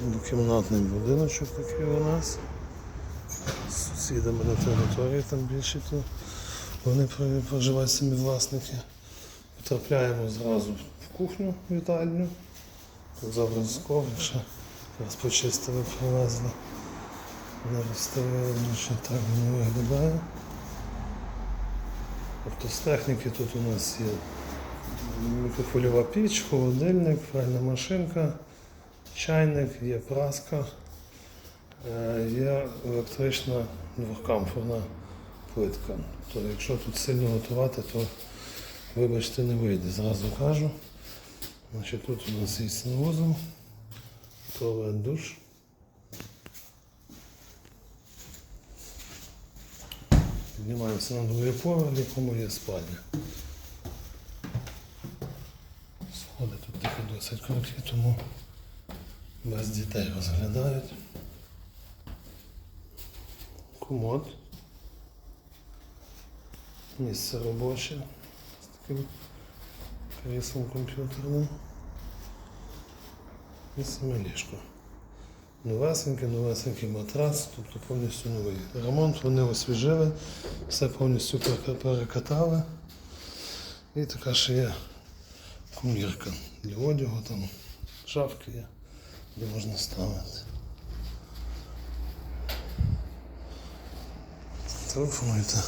Двокімнатний будиночок такий у нас. З сусідами на території там більше то вони проживають самі власники. Потрапляємо зразу в кухню вітальню. Тут зараз коврик ще раз почистили, привезли. Нароставили, що так воно виглядає. Тобто з техніки тут у нас є мікрохвильова піч, холодильник, пральна машинка, чайник, є праска, е, є електрична двохкамфорна плитка. Тобто, якщо тут сильно готувати, то вибачте не вийде. Зразу кажу. Значить, тут у нас є санвузол, туалет душ. Піднімаємося на другий поверх, в якому є спальня. Сходи тут досить круті, тому без дітей розглядають. Комод. Місце робоче з таким кріслом комп'ютерним. І саме ліжко. Новесенький, новесенький матрас, тобто повністю новий. Ремонт вони освіжили, все повністю перекатали. І така ще є комірка для одягу, там шафки є, де можна ставити. Телефонуйте.